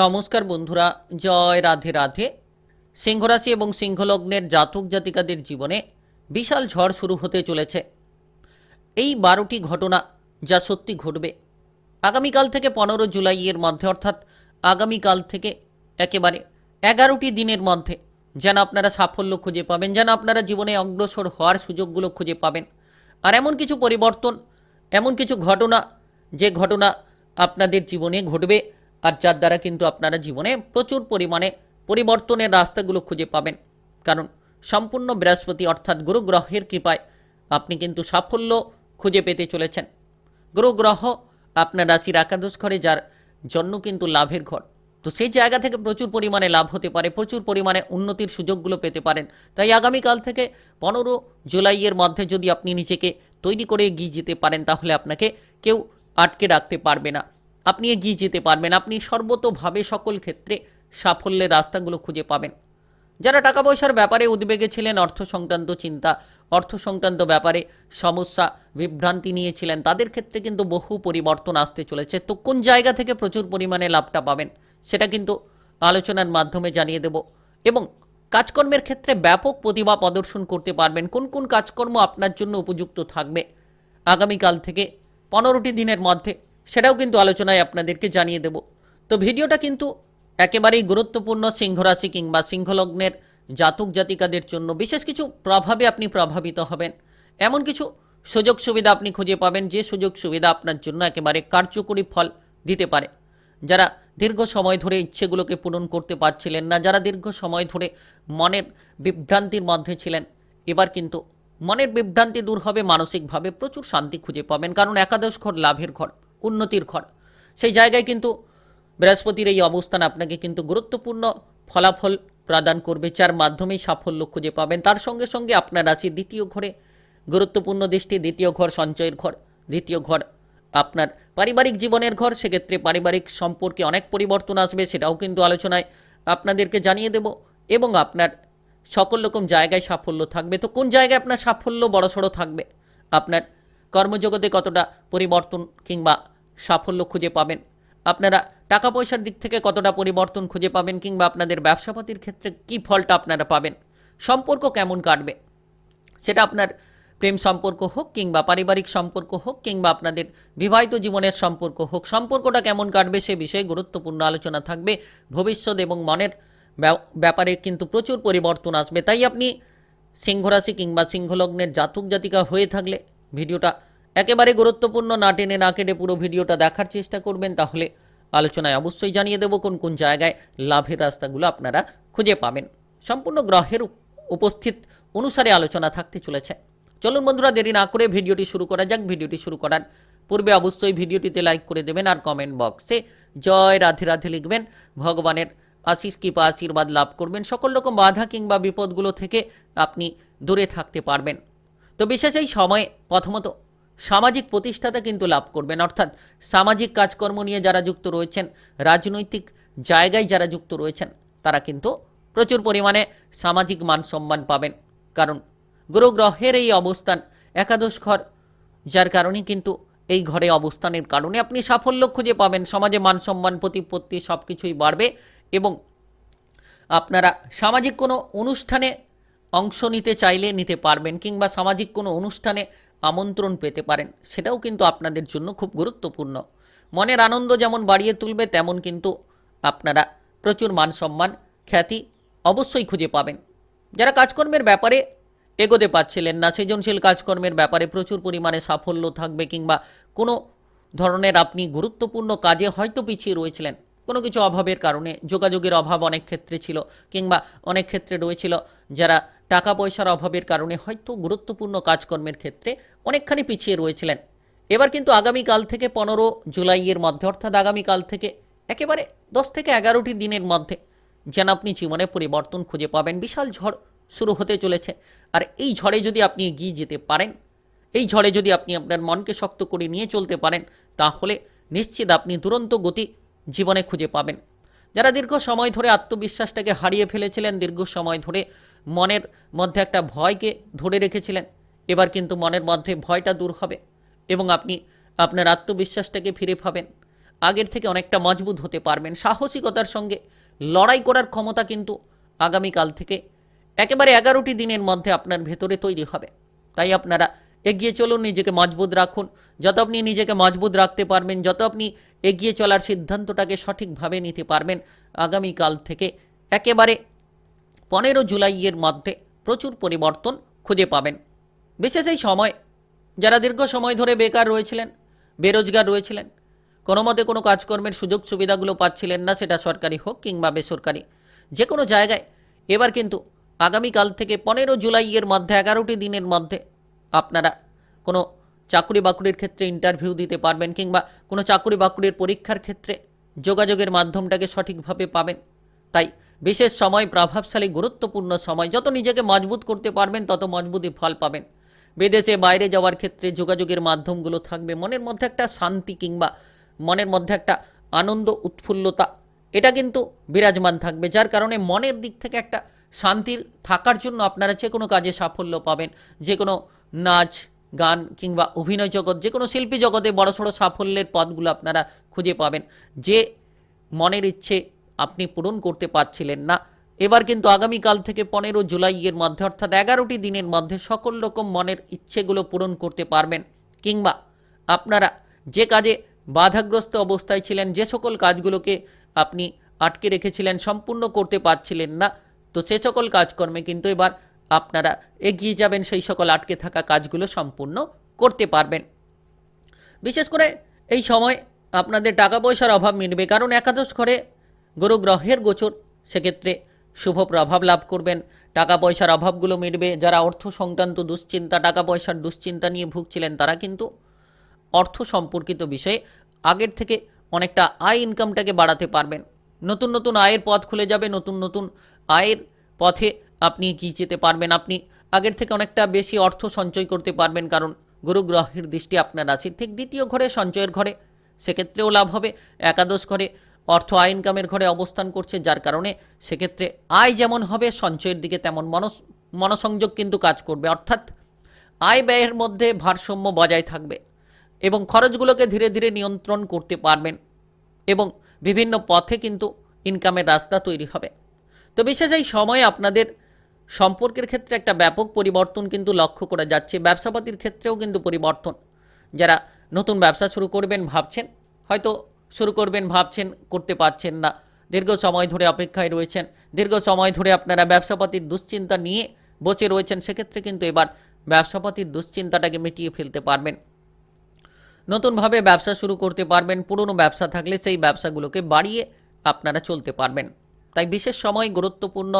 নমস্কার বন্ধুরা, জয় রাধে রাধে। সিংহরাশি এবং সিংহলগ্নের জাতক জাতিকাদের জীবনে বিশাল ঝড় শুরু হতে চলেছে। এই বারোটি ঘটনা যা সত্যি ঘটবে। আগামীকাল থেকে পনেরো জুলাইয়ের মধ্যে, অর্থাৎ আগামীকাল থেকে একেবারে এগারোটি দিনের মধ্যে, যেন আপনারা সাফল্য খুঁজে পাবেন, যেন আপনারা জীবনে অগ্রসর হওয়ার সুযোগগুলো খুঁজে পাবেন। আর এমন কিছু পরিবর্তন, এমন কিছু ঘটনা, যে ঘটনা আপনাদের জীবনে ঘটবে আর যার দ্বারা কিন্তু আপনারা জীবনে প্রচুর পরিমাণে পরিবর্তনের রাস্তাগুলো খুঁজে পাবেন। কারণ সম্পূর্ণ বৃহস্পতি অর্থাৎ গুরু গ্রহের কৃপায় আপনি কিন্তু সাফল্য খুঁজে পেতে চলেছেন। গ্রহ গ্রহ আপনার রাশির একাদশ ঘরে, যার জন্য কিন্তু লাভের ঘর। তো সেই জায়গা থেকে প্রচুর পরিমাণে লাভ হতে পারে, প্রচুর পরিমাণে উন্নতির সুযোগগুলো পেতে পারেন। তাই আগামীকাল থেকে পনেরো জুলাইয়ের মধ্যে যদি আপনি নিজেকে তৈরি করে এগিয়ে যেতে পারেন, তাহলে আপনাকে কেউ আটকে রাখতে পারবে না। আপনি এগিয়ে যেতে পারবেন। আপনি সর্বতোভাবে সকল ক্ষেত্রে সাফল্যের রাস্তাগুলো খুঁজে পাবেন। যারা টাকা পয়সার ব্যাপারে উদ্বেগে ছিলেন, অর্থ সংক্রান্ত চিন্তা, অর্থ সংক্রান্ত ব্যাপারে সমস্যা, বিভ্রান্তি নিয়েছিলেন, তাদের ক্ষেত্রে কিন্তু বহু পরিবর্তন আসতে চলেছে। তো কোন জায়গা থেকে প্রচুর পরিমাণে লাভটা পাবেন, সেটা কিন্তু আলোচনার মাধ্যমে জানিয়ে দেব। এবং কাজকর্মের ক্ষেত্রে ব্যাপক প্রতিভা প্রদর্শন করতে পারবেন। কোন কোন কাজকর্ম আপনার জন্য উপযুক্ত থাকবে? আগামীকাল থেকে পনেরোটি দিনের মধ্যে সেটাও কিন্তু আলোচনায় আপনাদেরকে জানিয়ে দেব। তো ভিডিওটা কিন্তু একেবারেই গুরুত্বপূর্ণ সিংহরাশি কিংবা সিংহলগ্নের জাতক জাতিকাদের জন্য। বিশেষ কিছু প্রভাবে আপনি প্রভাবিত হবেন। এমন কিছু সুযোগ সুবিধা আপনি খুঁজে পাবেন, যে সুযোগ সুবিধা আপনার জন্য একেবারে কার্যকরী ফল দিতে পারে। যারা দীর্ঘ সময় ধরে ইচ্ছেগুলোকে পূরণ করতে পারছিলেন না, যারা দীর্ঘ সময় ধরে মনের বিভ্রান্তির মধ্যে ছিলেন, এবার কিন্তু মনের বিভ্রান্তি দূর হবে, মানসিকভাবে প্রচুর শান্তি খুঁজে পাবেন। কারণ একাদশ ঘর লাভের ঘর। উন্নতির ঘর। সেই জায়গায় কিন্তু বৃহস্পতির এই অবস্থান আপনাকে কিন্তু গুরুত্বপূর্ণ ফলাফল প্রদান করবে, যার মাধ্যমেই সাফল্য খুঁজে পাবেন। তার সঙ্গে সঙ্গে আপনার রাশির দ্বিতীয় ঘরে গুরুত্বপূর্ণ দৃষ্টি, দ্বিতীয় ঘর সঞ্চয়ের ঘর, দ্বিতীয় ঘর আপনার পারিবারিক জীবনের ঘর। সেক্ষেত্রে পারিবারিক সম্পর্কে অনেক পরিবর্তন আসবে, সেটাও কিন্তু আলোচনায় আপনাদেরকে জানিয়ে দেব। এবং আপনার সকল রকম জায়গায় সাফল্য থাকবে। তো কোন জায়গায় আপনার সাফল্য বড়সড় থাকবে? আপনার কর্মজগতে কতটা পরিবর্তন কিংবা সাফল্য খুঁজে পাবেন। আপনারা টাকা পয়সার দিক থেকে কতটা পরিবর্তন খুঁজে পাবেন কিংবা আপনাদের ব্যবসাপাতির ক্ষেত্রে কী ফলটা আপনারা পাবেন, সম্পর্ক কেমন কাটবে, সেটা আপনার প্রেম সম্পর্ক হোক কিংবা পারিবারিক সম্পর্ক হোক কিংবা আপনাদের বিবাহিত জীবনের সম্পর্ক হোক, সম্পর্কটা কেমন কাটবে সে বিষয়ে গুরুত্বপূর্ণ আলোচনা থাকবে। ভবিষ্যৎ এবং মনের ব্যাপারে কিন্তু প্রচুর পরিবর্তন আসবে। তাই আপনি সিংহরাশি কিংবা সিংহলগ্নের জাতক জাতিকা হয়ে থাকলে ভিডিওটা একেবারে গুরুত্বপূর্ণ, না টেনে না কেটে পুরো ভিডিওটা দেখার চেষ্টা করবেন, তাহলে আলোচনায় অবশ্যই জানিয়ে দেবো কোন কোন জায়গায় লাভের রাস্তাগুলো আপনারা খুঁজে পাবেন। সম্পূর্ণ গ্রহের উপস্থিত অনুসারে আলোচনা থাকতে চলেছে। চলুন বন্ধুরা, দেরি না করে ভিডিওটি শুরু করা যাক। ভিডিওটি শুরু করার পূর্বে অবশ্যই ভিডিওটিতে লাইক করে দেবেন আর কমেন্ট বক্সে জয় রাধে রাধে লিখবেন। ভগবানের আশিস কৃপা, আশীর্বাদ লাভ করবেন। সকল রকম বাধা কিংবা বিপদগুলো থেকে আপনি দূরে থাকতে পারবেন। তো বিশেষ এই সময়ে প্রথমত সামাজিক প্রতিষ্ঠাতা কিন্তু লাভ করবেন। অর্থাৎ সামাজিক কাজকর্ম নিয়ে যারা যুক্ত রয়েছেন, রাজনৈতিক জায়গায় যারা যুক্ত রয়েছেন, তারা কিন্তু প্রচুর পরিমাণে সামাজিক মান সম্মান পাবেন। কারণ গুরু গ্রহের এই অবস্থান একাদশ ঘর, যার কারণে কিন্তু এই ঘরে অবস্থানের কারণে আপনি সাফল্য খুঁজে পাবেন। সমাজে মান সম্মান, প্রতিপত্তি সব কিছুই বাড়বে এবং আপনারা সামাজিক কোনো অনুষ্ঠানে অংশ নিতে চাইলে নিতে পারবেন, কিংবা সামাজিক কোনো অনুষ্ঠানে আমন্ত্রণ পেতে পারেন। সেটাও কিন্তু আপনাদের জন্য খুব গুরুত্বপূর্ণ। মনের আনন্দ যেমন বাড়িয়ে তুলবে, তেমন কিন্তু আপনারা প্রচুর মান সম্মান খ্যাতি অবশ্যই খুঁজে পাবেন। যারা কাজকর্মের ব্যাপারে এগোতে পারছিলেন না, সৃজনশীল কাজকর্মের ব্যাপারে প্রচুর পরিমাণে সাফল্য থাকবে কিংবা কোনো ধরনের আপনি গুরুত্বপূর্ণ কাজে হয়তো পিছিয়ে রয়েছিলেন। কোনো কিছু অভাবের কারণে যোগাযোগের অভাব অনেক ক্ষেত্রে ছিল কিংবা অনেক ক্ষেত্রে রয়েছিল। যারা টাকা পয়সার অভাবের কারণে হয়তো গুরুত্বপূর্ণ কাজকর্মের ক্ষেত্রে অনেকখানি পিছিয়ে রয়েছিলেন। এবার কিন্তু আগামীকাল থেকে পনেরো জুলাইয়ের মধ্যে, অর্থাৎ আগামীকাল থেকে একেবারে দশ থেকে এগারোটি দিনের মধ্যে যেন আপনি জীবনে পরিবর্তন খুঁজে পাবেন। বিশাল ঝড় শুরু হতে চলেছে। আর এই ঝড়ে যদি আপনি এগিয়ে যেতে পারেন, এই ঝড়ে যদি আপনি আপনার মনকে শক্ত করে নিয়ে চলতে পারেন, তাহলে নিশ্চিত আপনি দুরন্ত গতি জীবনে খুঁজে পাবেন। যারা দীর্ঘ সময় ধরে আত্মবিশ্বাসটাকে হারিয়ে ফেলেছিলেন, দীর্ঘ সময় ধরে মনের মধ্যে একটা ভয়কে ধরে রেখেছিলেন। এবার কিন্তু মনের মধ্যে ভয়টা দূর হবে এবং আপনি আপনার আত্মবিশ্বাসটাকে ফিরে পাবেন। আগের থেকে অনেকটা মজবুত হতে পারবেন। সাহসিকতার সঙ্গে লড়াই করার ক্ষমতা কিন্তু আগামীকাল থেকে একেবারে এগারোটি দিনের মধ্যে আপনার ভেতরে তৈরি হবে। তাই আপনারা এগিয়ে চলুন, নিজেকে মজবুত রাখুন। যত আপনি নিজেকে মজবুত রাখতে পারবেন, যত আপনি এগিয়ে চলার সিদ্ধান্তটাকে সঠিকভাবে নিতে পারবেন, আগামীকাল থেকে একেবারে পনেরো জুলাইয়ের মধ্যে প্রচুর পরিবর্তন খুঁজে পাবেন। বিশেষ এই সময়, যারা দীর্ঘ সময় ধরে বেকার রয়েছিলেন, বেরোজগার রয়েছিলেন, কোনো মতে কোনো কাজকর্মের সুযোগ সুবিধাগুলো পাচ্ছিলেন না, সেটা সরকারি হোক কিংবা বেসরকারি, যে কোনো জায়গায়। এবার কিন্তু আগামীকাল থেকে পনেরো জুলাইয়ের মধ্যে এগারোটি দিনের মধ্যে আপনারা কোনো চাকরি বাকরির ক্ষেত্রে ইন্টারভিউ দিতে পারবেন কিংবা কোনো চাকরি বাকরির পরীক্ষার ক্ষেত্রে যোগাযোগের মাধ্যমটাকে সঠিকভাবে পাবেন। তাই বিশেষ সময়, প্রভাবশালী, গুরুত্বপূর্ণ সময়, যত নিজেকে মজবুত করতে পারবেন, তত মজবুতি ফল পাবেন। বিদেশে বাইরে যাওয়ার ক্ষেত্রে যোগাযোগের মাধ্যমগুলো থাকবে মনের মধ্যে একটা শান্তি কিংবা মনের মধ্যে একটা আনন্দ, উৎফুল্লতা, এটা কিন্তু বিরাজমান থাকবে, যার কারণে মনের দিক থেকে একটা শান্তির থাকার জন্য আপনারা যে কোনো কাজে সাফল্য পাবেন। যে কোনো নাচ, গান কিংবা অভিনয় জগৎ, যে কোনো শিল্পী জগতে বড়সড় সাফল্যের পথগুলো আপনারা খুঁজে পাবেন। যে মনের ইচ্ছে আপনি পূরণ করতে পারছিলেন না। এবার কিন্তু আগামীকাল থেকে পনেরো জুলাইয়ের মধ্যে, অর্থাৎ এগারোটি দিনের মধ্যে সকল রকম মনের ইচ্ছেগুলো পূরণ করতে পারবেন। কিংবা আপনারা যে কাজে বাধাগ্রস্ত অবস্থায় ছিলেন, যে সকল কাজগুলোকে আপনি আটকে রেখেছিলেন, সম্পূর্ণ করতে পারছিলেন না, তো সে সকল কাজকর্মে কিন্তু এবার আপনারা এগিয়ে যাবেন, সেই সকল আটকে থাকা কাজগুলো সম্পূর্ণ করতে পারবেন। বিশেষ করে এই সময় আপনাদের টাকা পয়সার অভাব মিটবে, কারণ একাদশ ঘরে গুরু গ্রহের গোচর। সেক্ষেত্রে শুভ প্রভাব লাভ করবেন। টাকা পয়সার অভাবগুলো মিটবে। যারা অর্থ সংক্রান্ত দুশ্চিন্তা টাকা পয়সার দুশ্চিন্তা নিয়ে ভুগছিলেন, তারা কিন্তু অর্থ সম্পর্কিত বিষয়ে আগের থেকে অনেকটা আয় ইনকামটাকে বাড়াতে পারবেন। নতুন নতুন আয়ের পথ খুলে যাবে। নতুন নতুন আয়ের পথে আপনি কি যেতে পারবেন? আপনি আগের থেকে অনেকটা বেশি অর্থ সঞ্চয় করতে পারবেন। কারণ গুরু গ্রহের দৃষ্টি আপনার রাশির ঠিক দ্বিতীয় ঘরে, সঞ্চয়ের ঘরে। সেক্ষেত্রেও লাভ হবে। একাদশ ঘরে অর্থ আয় ইনকামের ঘরে অবস্থান করছে যার কারণে সেক্ষেত্রে আয় যেমন হবে, সঞ্চয়ের দিকে তেমন মনস, মনসংযোগ কিন্তু কাজ করবে। অর্থাৎ আয় ব্যয়ের মধ্যে ভারসাম্য বজায় থাকবে এবং খরচগুলোকে ধীরে ধীরে নিয়ন্ত্রণ করতে পারবেন এবং বিভিন্ন পথে কিন্তু ইনকামের রাস্তা তৈরি হবে। তো বিশেষ এই সময়ে আপনাদের সম্পর্কের ক্ষেত্রে একটা ব্যাপক পরিবর্তন কিন্তু লক্ষ্য করা যাচ্ছে। ব্যবসাপাতির ক্ষেত্রেও কিন্তু পরিবর্তন। যারা নতুন ব্যবসা শুরু করবেন ভাবছেন, হয়তো শুরু করবেন, ভাবছেন, করতে পারছেন না। দীর্ঘ সময় ধরে অপেক্ষায় রয়েছেন। দীর্ঘ সময় ধরে আপনারা ব্যবসাপাতির দুশ্চিন্তা নিয়ে বসে রয়েছেন, সেক্ষেত্রে কিন্তু এবার ব্যবসাপাতির দুশ্চিন্তাটাকে মিটিয়ে ফেলতে পারবেন। নতুনভাবে ব্যবসা শুরু করতে পারবেন, পুরনো ব্যবসা থাকলে সেই ব্যবসাগুলোকে বাড়িয়ে আপনারা চলতে পারবেন। তাই বিশেষ সময় গুরুত্বপূর্ণ,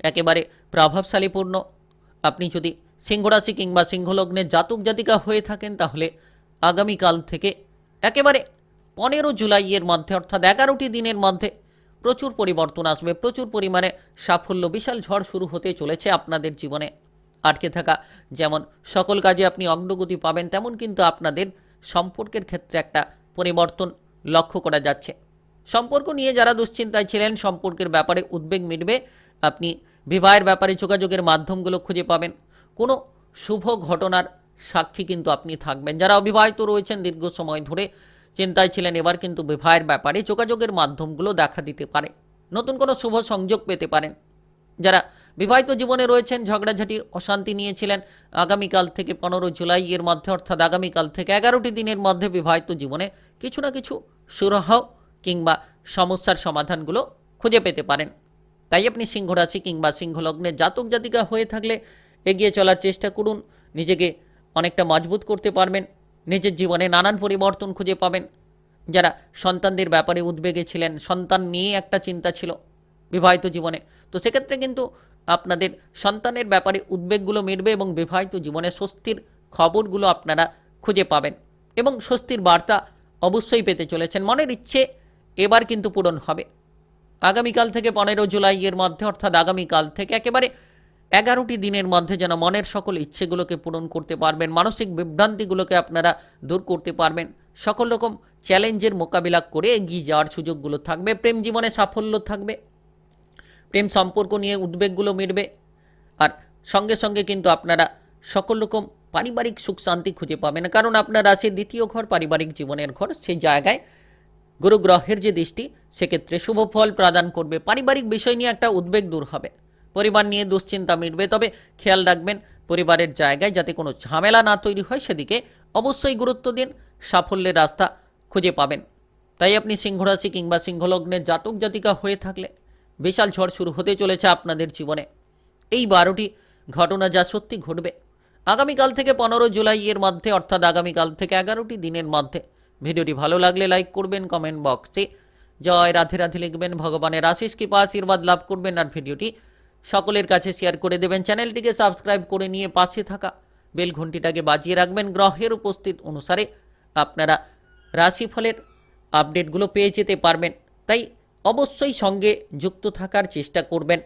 একেবারে প্রভাবশালীপূর্ণ। আপনি যদি সিংহরাশি কিংবা সিংহলগ্নে জাতক জাতিকা হয়ে থাকেন, তাহলে আগামীকাল থেকে একেবারে পনেরো জুলাইয়ের মধ্যে, অর্থাৎ এগারোটি দিনের মধ্যে প্রচুর পরিবর্তন আসবে, প্রচুর পরিমাণে সাফল্য, বিশাল ঝড় শুরু হতে চলেছে আপনাদের জীবনে। আটকে থাকা যেমন সকল কাজে আপনি অগ্রগতি পাবেন, তেমন কিন্তু আপনাদের সম্পর্কের ক্ষেত্রে একটা পরিবর্তন লক্ষ্য করা যাচ্ছে। সম্পর্ক নিয়ে যারা দুশ্চিন্তায় ছিলেন, সম্পর্কের ব্যাপারে উদ্বেগ মিটবে, আপনি বিবাহের ব্যাপারে যোগাযোগের মাধ্যমগুলো খুঁজে পাবেন। কোনো শুভ ঘটনার সাক্ষী কিন্তু আপনি থাকবেন। যারা অবিবাহিত রয়েছেন, দীর্ঘ সময় ধরে চিন্তায় ছিলেন এবার কিন্তু বিবাহের ব্যাপারে যোগাযোগের মাধ্যমগুলো দেখা দিতে পারে। নতুন কোনো শুভ সংযোগ পেতে পারেন যারা বিবাহিত জীবনে রয়েছেন, ঝগড়াঝাটি, অশান্তি নিয়েছিলেন, আগামীকাল থেকে পনেরো জুলাই এর মধ্যে অর্থাৎ আগামীকাল থেকে এগারোটি দিনের মধ্যে বিবাহিত জীবনে কিছু না কিছু সুরাহ কিংবা সমস্যার সমাধানগুলো খুঁজে পেতে পারেন। তাই আপনি সিংহ রাশি কিংবা সিংহলগ্নের জাতক জাতিকা হয়ে থাকলে এগিয়ে চলার চেষ্টা করুন। নিজেকে অনেকটা মজবুত করতে পারবেন। নিজের জীবনে নানান পরিবর্তন খুঁজে পাবেন। যারা সন্তানদের ব্যাপারে উদ্বেগে ছিলেন, সন্তান নিয়ে একটা চিন্তা ছিল বিবাহিত জীবনে। তো সেক্ষেত্রে কিন্তু আপনাদের সন্তানের ব্যাপারে উদ্বেগগুলো মিটবে এবং বিবাহিত জীবনে স্বস্তির খবরগুলো আপনারা খুঁজে পাবেন এবং স্বস্তির বার্তা অবশ্যই পেতে চলেছেন। মনের ইচ্ছে এবার কিন্তু পূরণ হবে। আগামীকাল থেকে পনেরো জুলাইয়ের মধ্যে, অর্থাৎ আগামীকাল থেকে একেবারে এগারোটি দিনের মধ্যে যেন মনের সকল ইচ্ছেগুলোকে পূরণ করতে পারবেন, মানসিক বিভ্রান্তিগুলোকে আপনারা দূর করতে পারবেন। সকল রকম চ্যালেঞ্জের মোকাবিলা করে এগিয়ে যাওয়ার সুযোগগুলো থাকবে, প্রেম জীবনে সাফল্য থাকবে, প্রেম সম্পর্ক নিয়ে উদ্বেগগুলো মিটবে, আর সঙ্গে সঙ্গে কিন্তু আপনারা সকল রকম পারিবারিক সুখ শান্তি খুঁজে পাবেন। কারণ আপনার রাশির দ্বিতীয় ঘর, পারিবারিক জীবনের ঘর সেই জায়গায় গুরু গ্রহের যে দৃষ্টি, সেক্ষেত্রে শুভ ফল প্রদান করবে। পারিবারিক বিষয় নিয়ে একটা উদ্বেগ দূর হবে। পরিবার নিয়ে দুশ্চিন্তা মিটবে। তবে খেয়াল রাখবেন, পরিবারের জায়গায় যাতে কোনো ঝামেলা না তৈরি হয়, সেদিকে অবশ্যই গুরুত্ব দিন। সাফল্যের রাস্তা খুঁজে পাবেন। তাই আপনি সিংহরাশি কিংবা সিংহলগ্নের জাতক জাতিকা হয়ে থাকলে বিশাল ঝড় শুরু হতে চলেছে আপনাদের জীবনে। এই বারোটি ঘটনা যা সত্যি ঘটবে। আগামীকাল থেকে পনেরো জুলাই এর মধ্যে, অর্থাৎ আগামীকাল থেকে এগারোটি দিনের মধ্যে। ভিডিওটি ভালো লাগলে লাইক করবেন, কমেন্ট বক্সে। জয় রাধে রাধে লিখবেন, ভগবানের আশিস কৃপা আশীর্বাদ লাভ করবেন, আর ভিডিওটি সকলের কাছে শেয়ার করে দেবেন। চ্যানেলটিকে সাবস্ক্রাইব করে নিয়ে পাশে থাকা বেল ঘন্টিটাকে বাজিয়ে রাখবেন। গ্রহের উপস্থিত অনুসারে আপনারা রাশিফলের আপডেটগুলো পেয়ে যেতে পারবেন। তাই অবশ্যই সঙ্গে যুক্ত থাকার চেষ্টা করবেন।